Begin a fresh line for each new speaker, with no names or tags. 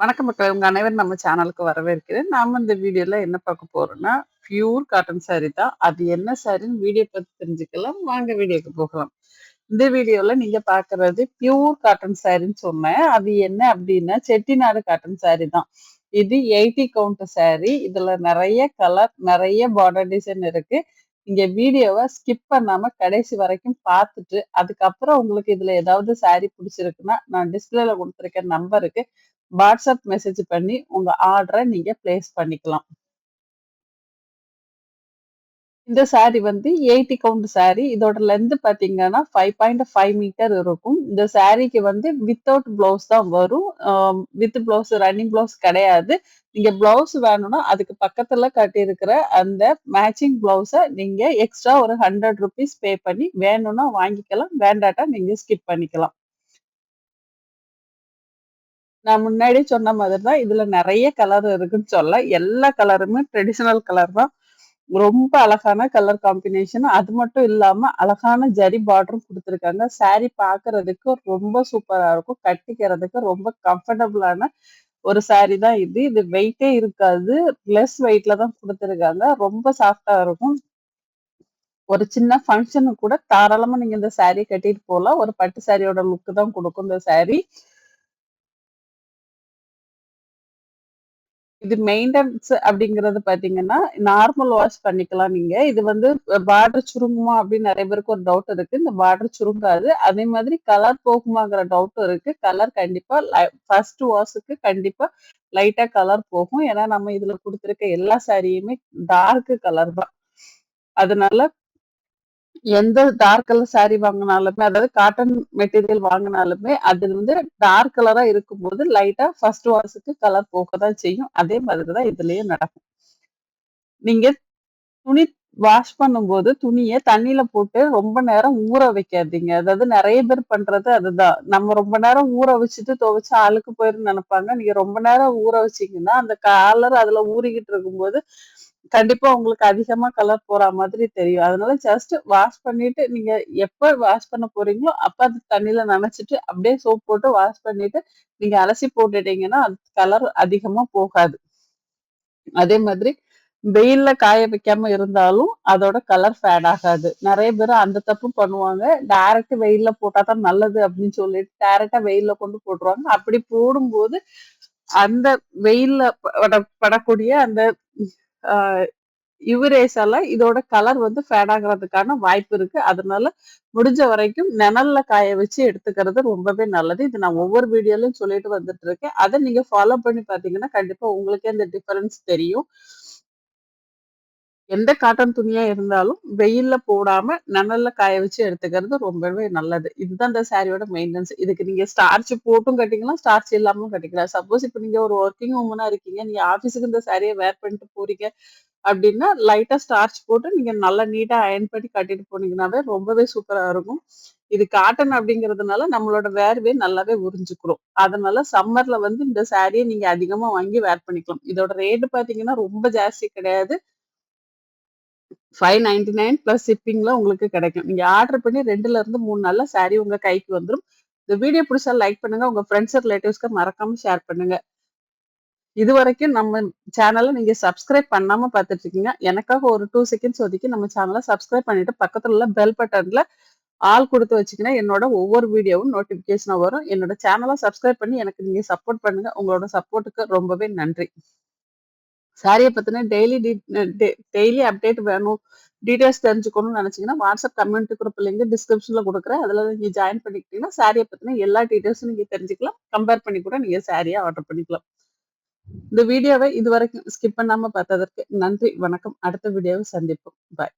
வணக்கம் மக்கள் உங்க அனைவரும் நம்ம சேனலுக்கு வரவேற்கிறேன். நாம இந்த வீடியோல என்ன பார்க்க போறோம்னா, பியூர் காட்டன் சாரி தான். அது என்ன சாரின்னு வீடியோ பார்த்து தெரிஞ்சுக்கலாம். வாங்க வீடியோக்கு போகலாம். இந்த வீடியோல நீங்க பாக்குறது பியூர் காட்டன் சாரின்னு சொன்னேன். அது என்ன அப்படின்னா செட்டிநாடு காட்டன் சாரி தான். இது 80 கவுண்ட் சாரி. இதுல நிறைய கலர், நிறைய பார்டர் டிசைன் இருக்கு. நீங்க வீடியோவ ஸ்கிப் பண்ணாம கடைசி வரைக்கும் பார்த்துட்டு, அதுக்கப்புறம் உங்களுக்கு இதுல ஏதாவது சாரி பிடிச்சிருக்குன்னா நான் டிஸ்ப்ளேல கொடுத்துருக்க நம்பருக்கு வாட்ஸ்அப் மெசேஜ் பண்ணி உங்க ஆர்டரை நீங்க பிளேஸ் பண்ணிக்கலாம். இந்த சாரி வந்து 80 கவுண்ட் சாரி. இதோட லென்த் பார்த்தீங்கன்னா, 5.5 மீட்டர் இருக்கும். இந்த சாரிக்கு வந்து வித்தவுட் ப்ளவுஸ் தான் வரும். வித் பிளவுஸ் ரன்னிங் ப்ளவுஸ் கிடையாது. நீங்க ப்ளவுஸ் வேணும்னா, அதுக்கு பக்கத்துல கட்டியிருக்கிற அந்த மேட்சிங் ப்ளவுஸ நீங்க எக்ஸ்ட்ரா ஒரு ₹100 பே பண்ணி வேணும்னா வாங்கிக்கலாம். வேண்டாட்டா நீங்க ஸ்கிப் பண்ணிக்கலாம். நான் முன்னாடி சொன்ன மாதிரி தான். இதுல நிறைய கலர் இருக்குன்னு சொல்ல எல்லா கலருமே ட்ரெடிஷனல் கலர் தான். ரொம்ப அழகான கலர் காம்பினேஷன். அது மட்டும் இல்லாம அழகான ஜரி பார்டரும் கொடுத்துருக்காங்க சாரி பார்க்கறதுக்கு ரொம்ப சூப்பரா இருக்கும். கட்டிக்கிறதுக்கு ரொம்ப கம்ஃபர்டபுளான ஒரு சாரி தான் இது. இது வெயிட்டே இருக்காது. லெஸ் வெயிட்ல தான் கொடுத்துருக்காங்க ரொம்ப சாஃப்டா இருக்கும். ஒரு சின்ன ஃபங்க்ஷனுக்கு கூட தாராளமா நீங்க இந்த சாரி கட்டிட்டு போகலாம் ஒரு பட்டு சாரியோட லுக் தான் கொடுக்கும் இந்த சாரி. இது மெயின்டனன்ஸ் அப்படிங்கிறது பார்த்தீங்கன்னா, நார்மல் வாஷ் பண்ணிக்கலாம் நீங்க. இது வந்து பார்டர் சுருங்குமா அப்படின்னு நிறைய பேருக்கு ஒரு டவுட் இருக்கு. இந்த பார்டர் சுருங்காது. அதே மாதிரி கலர் போகுமாங்கிற டவுட்டும் இருக்கு. கலர் கண்டிப்பா ஃபர்ஸ்ட் வாஷுக்கு கண்டிப்பா லைட்டா கலர் போகும். ஏன்னா, நம்ம இதுல கொடுத்துருக்க எல்லா சாரியுமே டார்க் கலர் தான். அதனால எந்த டார்க் கலர் சாரி வாங்குனாலுமே, அதாவது காட்டன் மெட்டீரியல் வாங்குனாலுமே, அது வந்து டார்க் கலரா இருக்கும்போது லைட்டா ஃபர்ஸ்ட் வாஷ்க்கு கலர் போக தான் செய்யும். அதே மாதிரி தான் இதுலயும் நடக்கும். நீங்க துணி வாஷ் பண்ணும்போது துணியை தண்ணியில போட்டு ரொம்ப நேரம் ஊற வைக்காதீங்க. அதாவது நிறைய பேர் பண்றது அதுதான். நம்ம ரொம்ப நேரம் ஊற வச்சுட்டு துவைச்சு ஆளுக்கு போயிருன்னு நினைப்பாங்க நீங்க ரொம்ப நேரம் ஊற வச்சீங்கன்னா, அந்த கலர் அதுல ஊறிக்கிட்டு இருக்கும்போது, கண்டிப்பா உங்களுக்கு அதிகமா கலர் போற மாதிரி தெரியும். அதனால ஜஸ்ட் வாஷ் பண்ணிட்டு நீங்க எப்ப வாஷ் பண்ண போறீங்களோ, அப்ப அது தண்ணியில நனைச்சிட்டு அப்படியே சோப் போட்டு வாஷ் பண்ணிட்டு, நீங்க அலசி போட்டுட்டீங்கன்னா, அது கலர் அதிகமா போகாது. அதே மாதிரி வெயில்ல காய வைக்காம இருந்தாலும், அதோட கலர் ஃபேட் ஆகாது. நிறைய பேரு அந்த தப்பு பண்ணுவாங்க. டைரக்ட் வெயில்ல போட்டா தான் நல்லது அப்படின்னு சொல்லிட்டு, டைரக்டா வெயில்ல கொண்டு போட்டுருவாங்க. அப்படி போடும்போது, அந்த வெயில்ல பட படக்கூடிய அந்த அ இதோட கலர் வந்து ஃபேட் ஆகுறதுக்கான வாய்ப்பு இருக்கு. அதனால முடிஞ்ச வரைக்கும் நிழல்ல காய வச்சு எடுத்துக்கிறது ரொம்பவே நல்லது. இது நான் ஒவ்வொரு வீடியோலயும் சொல்லிட்டு வந்துட்டு இருக்கேன். அத நீங்க ஃபாலோ பண்ணி பாத்தீங்கன்னா கண்டிப்பா உங்களுக்கே அந்த டிஃபரன்ஸ் தெரியும். எந்த காட்டன் துணியா இருந்தாலும் வெயில்ல போடாம நனல்ல காய வச்சு எடுத்துக்கிறது ரொம்பவே நல்லது. இதுதான் இந்த சாரியோட மெயின்டெனன்ஸ் இதுக்கு நீங்க ஸ்டார்ச் போட்டும் கட்டிக்கலாம், ஸ்டார்ச் இல்லாமலும் கட்டிக்கலாம். சப்போஸ் இப்ப நீங்க ஒரு ஒர்க்கிங் உமனா இருக்கீங்க. நீங்க ஆஃபீஸுக்கு இந்த சாரியை வேர் பண்ணிட்டு போறீங்க அப்படின்னா, லைட்டா ஸ்டார்ச் போட்டு நீங்க நல்லா நீட்டா அயர்ன் பண்ணி கட்டிட்டு போனீங்கன்னாவே ரொம்பவே சூப்பரா இருக்கும். இது காட்டன் அப்படிங்கிறதுனால நம்மளோட வேர்வே நல்லாவே உறிஞ்சுக்கிறோம் அதனால சம்மர்ல வந்து இந்த சாரியை நீங்க அதிகமா வாங்கி வேர் பண்ணிக்கலாம். இதோட ரேட்டு பார்த்தீங்கன்னா, ரொம்ப ஜாஸ்தி கிடையாது. ஃபைவ் நைன்டி நைன் ப்ளஸ் ஷிப்பிங்ல உங்களுக்கு கிடைக்கும். நீங்க ஆர்டர் பண்ணி 2லருந்து 3 நாள்ல சாரி உங்க கைக்கு வந்துடும் இந்த வீடியோ பிடிச்சா லைக் பண்ணுங்க. உங்க ஃப்ரெண்ட்ஸ் ரிலேட்டிவ்ஸ்க்கு மறக்காம ஷேர் பண்ணுங்க. இதுவரைக்கும் நம்ம சேனலை நீங்க சப்ஸ்கிரைப் பண்ணாம பார்த்துட்டு இருக்கீங்க. எனக்காக ஒரு டூ செகண்ட்ஸ் ஒதுக்கி நம்ம சேனலை சப்ஸ்கிரைப் பண்ணிட்டு பக்கத்துல உள்ள பெல் பட்டன்ல ஆள் கொடுத்து வச்சுக்கினா, என்னோட ஒவ்வொரு வீடியோவும் நோட்டிஃபிகேஷனாக வரும். என்னோட சேனலை சப்ஸ்கிரைப் பண்ணி எனக்கு நீங்கள் சப்போர்ட் பண்ணுங்கள் உங்களோட சப்போர்ட்டுக்கு ரொம்பவே நன்றி. சாரியை பத்தின டெய்லி டெ டெய்லி அப்டேட் வேணும். டீட்டெயில்ஸ் தெரிஞ்சுக்கணும்னு நினைச்சீங்கன்னா வாட்ஸ்அப் கம்யூனிட்டி குரூப் லிங்க் டிஸ்கிரிப்ஷன்ல கொடுக்குறேன் அதில் நீங்க ஜாயின் பண்ணிக்கிட்டீங்கன்னா, சாரியை பத்தின எல்லா டீட்டெயில்ஸும் நீங்க தெரிஞ்சுக்கலாம். கம்பேர் பண்ணி கூட நீங்க சாரிய ஆர்டர் பண்ணிக்கலாம். இந்த வீடியோவை இது வரைக்கும் ஸ்கிப் பண்ணாம பார்த்ததற்கு நன்றி, வணக்கம். அடுத்த வீடியோவை சந்திப்போம். பாய்.